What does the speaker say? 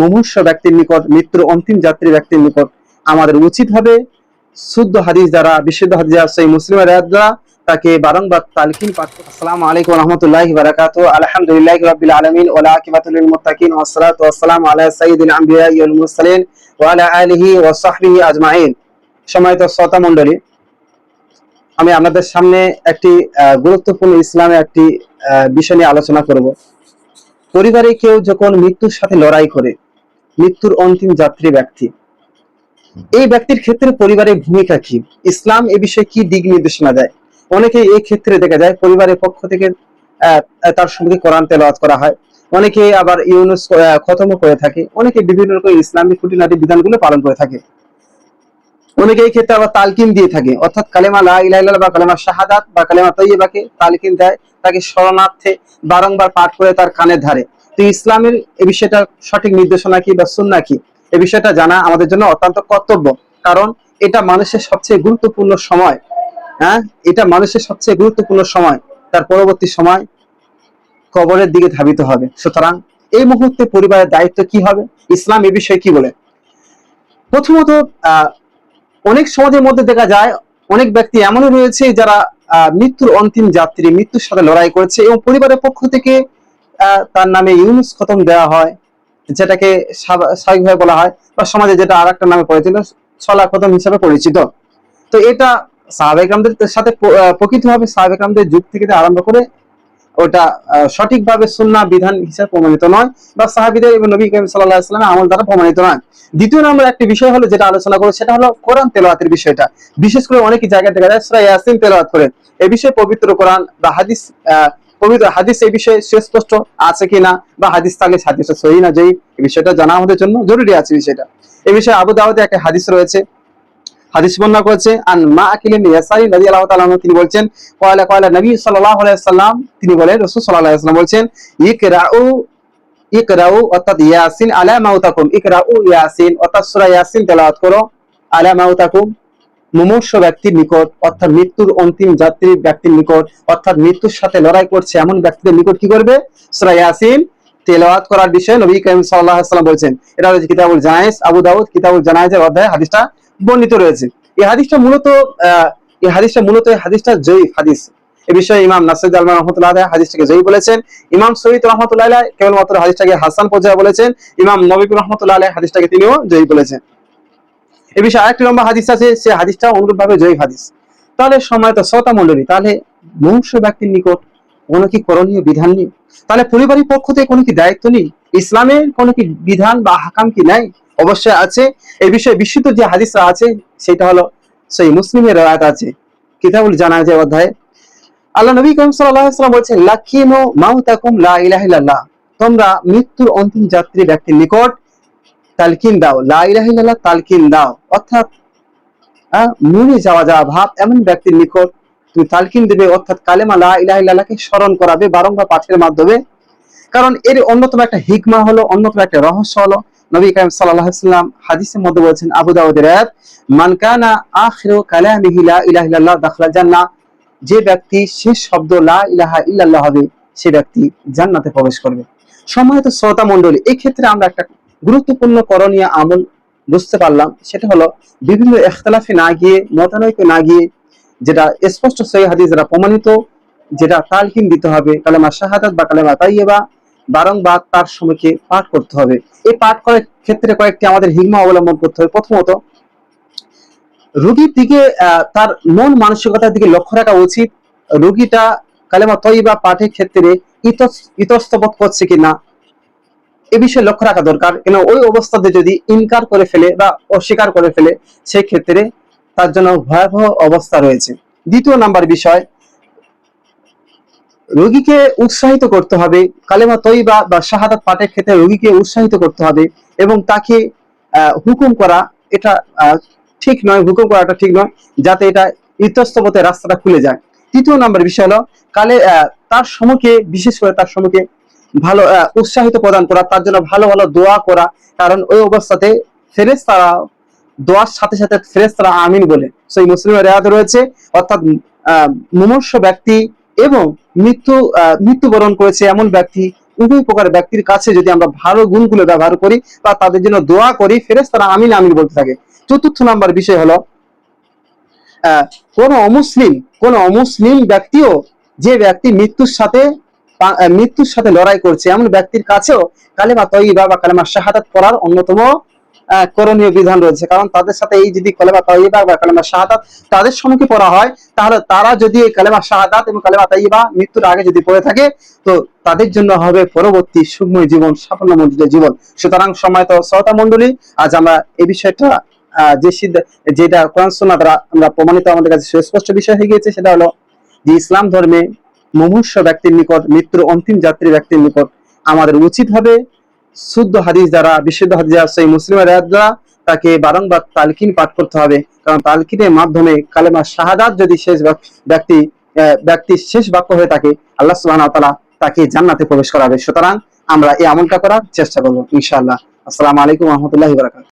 মুমূর্ষ ব্যক্তির নিকট, মৃত্যুর অন্তিম যাত্রী ব্যক্তির নিকট আমাদের উচিত হবে শুদ্ধ হাদিস দ্বারা, বিশুদ্ধ হাদিস সেই মুসলিম দ্বারা তাকে বারংবার তালকিন পাঠ আসসালামু আলাইকুম রহমতুল্লাহ বারাকাতু আলহামদুলিল্লাহ রাব্বিল আলামিন। ওয়া আকিবাতুল মুত্তাকিন। ওয়া সালাতু ওয়া সালামু আলা সাইয়্যিদিল আমবিয়া ওয়াল মুরসালিন। ওয়া আলা আলিহি ওয়া সাহবিহি আজমাইন। সম্মানিত শ্রোতা মণ্ডলী, আমি আপনাদের সামনে একটি গুরুত্বপূর্ণ ইসলামের একটি বিষয় নিয়ে আলোচনা করব। পরিবারে কেউ যখন মৃত্যুর সাথে লড়াই করে মৃত্যুর অন্তিম যাত্রী ব্যক্তি। এই ব্যক্তির ক্ষেত্রে পরিবারের ভূমিকা কি? ইসলাম এ বিষয়ে কি দিক নির্দেশনা দেয়? অনেকে এই ক্ষেত্রে দেখা যায় পরিবারের পক্ষ থেকে তার সঙ্গে কোরআন তেলাওয়াত করা হয়। অনেকে আবার ইউনুস খতম করে থাকে। অনেকে বিভিন্ন রকম ইসলামিক খুঁটিনাটি বিধানগুলো পালন করে থাকে। অনেকে এই ক্ষেত্রে আবার তালকিন দিয়ে থাকে। অর্থাৎ কালেমা লা ইলাহা বা কালেমা শাহাদাত বা কালেমা তৈয়বাকে তালকিন দেয়। তাকে শরণার্থে বারংবার পাঠ করে তার কানের ধারে। তো ইসলামের এ বিষয়টা সঠিক নির্দেশনা কি বা সুন্না কি? এই বিষয়টা জানা আমাদের জন্য অত্যন্ত কর্তব্য। কারণ এটা মানুষের সবচেয়ে গুরুত্বপূর্ণ সময়। হ্যাঁ? এটা মানুষের সবচেয়ে গুরুত্বপূর্ণ সময়। তার পরবর্তী সময় কবরের দিকে ধাবিত হবে। সুতরাং এই মুহূর্তে পরিবারের দায়িত্ব কি হবে? ইসলাম এ বিষয়ে কি বলে? প্রথমত অনেক সমাজের মধ্যে দেখা যায়, অনেক ব্যক্তি এমনও রয়েছে যারা মৃত্যুর অন্তিম যাত্রী, মৃত্যুর সাথে লড়াই করেছে এবং পরিবারের পক্ষ থেকে তার নামে ইউনুস খতম দেওয়া হয় যেটাকে স্বাভাবিকভাবে বলা হয় বা সমাজে যেটা আর একটা নামে পরিচিত ছলা খতম হিসাবে পরিচিত। তো এটা সাহাবেকরামদের সাথে প্রকৃতভাবে সাহাবেকরামদের যুগ থেকে আরম্ভ করে ওটা সঠিকভাবে সুন্না বিধান হিসাবে প্রমাণিত নয় বা সাহাবিদের এবং নবী করিম সাল্লাহ ইসলামের আমল দ্বারা প্রমাণিত নয়। দ্বিতীয় নম্বর একটি বিষয় হলো যেটা আলোচনা করব সেটা হলো কোরআন তেলাওয়াতের বিষয়টা। বিশেষ করে অনেক জায়গায় দেখা যায় সুরা ইয়াসিন তেলাওয়াত করে। এ বিষয়ে পবিত্র কোরআন বা হাদিস আহ, পবিত্র হাদিস এই বিষয়ে সুস্পষ্ট আছে কিনা বা হাদিস থাকলে হাদিস সহি না, যেই বিষয়টা জানা আমাদের জন্য জরুরি আছে বিষয়টা। এই বিষয়ে আবু দাউদে একটা হাদিস রয়েছে। হাদিস বর্ণনা করেছে, আন মা আকিলিন ইয়াসারি রাদিয়াল্লাহু তাআলা তিনি বলছেন কয়লা কয়লা নবী সাল্লাল্লাহু আলাইহি সাল্লাম তিনি বলেন, রাসূল সাল্লাল্লাহু আলাইহি সাল্লাম বলছেন, ইকরাউ ইকরাউ, অর্থাৎ ইয়াসিন আলা মাউতাকুম ইকরাউ ইয়াসিন অর্থাৎ সূরা ইয়াসিন তেলাওয়াত করো, আলা মাউতাকুম মুমূর্ষ ব্যক্তির নিকট, অর্থাৎ মৃত্যুর অন্তিম যাত্রী ব্যক্তির নিকট, অর্থাৎ মৃত্যুর সাথে লড়াই করছে এমন ব্যক্তিদের নিকট কি করবে? সূরা তেলাওয়াত করার বিষয়ে নবী সাল্লাল্লাহু আলাইহি সাল্লাম বলছেন। এটা হচ্ছে কিতাবুল জানাইজ আবু দাউদ কিতাবুল জানাইজের অধ্যায় হাদিসটা বর্ণিত রয়েছে। এই হাদিসটা মূলত এই হাদিসটা মূলত, এই হাদিসটা জয়ীফ হাদিস। এ বিষয়ে ইমাম নাসির আলমান রহমতুল্লাহ হাদিসটাকে জয়ী বলেছেন। ইমাম সৈয়দ রহমতুল্লাহ কেবলমাত্র হাদিসটাকে হাসান পর্যায়ে বলেছেন। ইমাম নবী রহমতুল্লাহ হাদিসটাকে তিনিও জয়ী বলেছেন। এ বিষয়ে আরেকটি লম্বা হাদিস আছে, সে হাদিসটা অনুরূপ ভাবে জয়ী হাদিস। তাহলে সময় তো শ্রোতা মন্ডলী তাহলে মুমূর্ষ ব্যক্তির নিকট কোনো কি করণীয় বিধান নেই? তাহলে পরিবারের পক্ষ থেকে কোনো কি দায়িত্ব নেই? ইসলামের কোনো কি বিধান বা হাকাম কি নাই? অবশ্যই আছে। এই বিষয়ে বিশুদ্ধ যে হাদিসরা আছে, সেটা হলো সেই মুসলিমের রায়াত আছে। কিতাবুল জানাজে অধ্যায়ে। আল্লাহ নবী করিম ওয়াসাল্লাম বলছেন, লাকিনু মাউতাকুম লা ইলাহা তোমরা মৃত্যুর অন্তিম যাত্রী ব্যক্তির নিকট তালকিন দাও, লা ইলাহা ইল্লাল্লাহ তালকিন দাও। অর্থাৎ মরে যাওয়া যাওয়া ভাব এমন ব্যক্তির নিকট তুমি তালকিন দেবে, অর্থাৎ কালেমা লা স্মরণ করাবে বারংবার পাঠের মাধ্যমে। কারণ এর অন্যতম একটা হিকমা হলো, অন্যতম একটা রহস্য হলো, নবী সাল্লাল্লাহু সাল্লাম হাদিসের মধ্যে বলেছেন, আবু দাউদের রাত মান কানা আখিরু কালামিহি লা দাখালা জান্নাহ। যে ব্যক্তি শেষ শব্দ লা ইলাহা ইল্লাল্লাহ হবে, সে ব্যক্তি জান্নাতে প্রবেশ করবে। সম্মানিত শ্রোতা মণ্ডলী এই ক্ষেত্রে আমরা একটা গুরুত্বপূর্ণ করণীয় আমল বুঝতে পারলাম। সেটা হলো বিভিন্ন ইখতলাফে না গিয়ে, মতানৈক্য না গিয়ে, যেটা স্পষ্ট সহি হাদিস দ্বারা প্রমাণিত, যেটা তালকিন দিতে হবে, কালেমা শাহাদাত বা কালেমা তাইয়েবা বারংবার তার সময়কে পাঠ করতে হবে। এই পাঠ করার ক্ষেত্রে কয়েকটি আমাদের হিগমা অবলম্বন করতে হবে। প্রথমত, রোগীর দিকে তার মন মানসিকতার দিকে লক্ষ্য রাখা উচিত। রোগীটা কালেমা তৈবা পাঠের ক্ষেত্রে ইতস- ইতস্তবোধ করছে কিনা এ বিষয়ে লক্ষ্য রাখা দরকার। কেন ওই অবস্থাতে যদি ইনকার করে ফেলে বা অস্বীকার করে ফেলে সেই ক্ষেত্রে তার জন্য ভয়াবহ অবস্থা রয়েছে। দ্বিতীয় নাম্বার বিষয়, রোগীকে উৎসাহিত করতে হবে। কালেমা তৈবা বা শাহাদাত পাঠের ক্ষেত্রে রোগীকে উৎসাহিত করতে হবে এবং তাকে হুকুম করা এটা ঠিক নয়, হুকুম করাটা ঠিক নয়, যাতে এটা ইতস্তবতে রাস্তাটা খুলে যায়। তৃতীয় নাম্বার বিষয় হলো, কালে তার সম্মুখে, বিশেষ করে তার সম্মুখে ভালো উৎসাহিত প্রদান করা, তার জন্য ভালো ভালো দোয়া করা। কারণ ওই অবস্থাতে ফেরেস তারা দোয়ার সাথে সাথে ফেরেস তারা আমিন বলে। সেই মুসলিমের রেয়াদ রয়েছে, অর্থাৎ মুমূর্ষ ব্যক্তি এবং মৃত্যু মৃত্যুবরণ করেছে এমন ব্যক্তি, উভয় প্রকার ব্যক্তির কাছে যদি আমরা ভালো গুণগুলো ব্যবহার করি বা তাদের জন্য দোয়া করি ফেরেস তারা আমিন আমিন বলতে থাকে। চতুর্থ নাম্বার বিষয় হলো কোন অমুসলিম কোন অমুসলিম ব্যক্তিও যে ব্যক্তি মৃত্যুর সাথে মৃত্যুর সাথে লড়াই করছে এমন ব্যক্তির কাছেও কালেমা তৈবা বা কালেমা শাহাদাত পড়ার অন্যতম করণীয় বিধান রয়েছে। কারণ তাদের সাথে এই যদি কালেমা তৈবা বা কালেমা শাহাদাত তাদের সম্মুখে পড়া হয়, তাহলে তারা যদি এই কালেমা শাহাদাত এবং কালেমা তৈবা মৃত্যুর আগে যদি পড়ে থাকে, তো তাদের জন্য হবে পরবর্তী সুখময় জীবন, সাফল্যমণ্ডিত জীবন। সুতরাং সময় তো শ্রোতা মন্ডলী আজ আমরা এই বিষয়টা যে যেটা কোরআন সুন্নাহ দ্বারা আমরা প্রমাণিত আমাদের কাছে সুস্পষ্ট বিষয় হয়ে গিয়েছে, সেটা হলো যে ইসলাম ধর্মে মুমূর্ষ ব্যক্তির নিকট মৃত্যুর অন্তিম যাত্রী ব্যক্তির নিকট আমাদের উচিত হবে শুদ্ধ হাদিস দ্বারা বিশুদ্ধ হাদিস দ্বারা সেই মুসলিমের রাত দ্বারা তাকে বারংবার তালকিন পাঠ করতে হবে। কারণ তালকিনের মাধ্যমে কালেমা শাহাদাত যদি শেষ ব্যক্তি আহ, ব্যক্তির শেষ বাক্য হয়ে থাকে আল্লাহ সুবহানাহু ওয়া তাআলা তাকে জান্নাতে প্রবেশ করাবে। সুতরাং আমরা এই আমলটা করার চেষ্টা করব ইনশাআল্লাহ। আসসালামু আলাইকুম রহমতুল্লাহি বারাকাতুহু।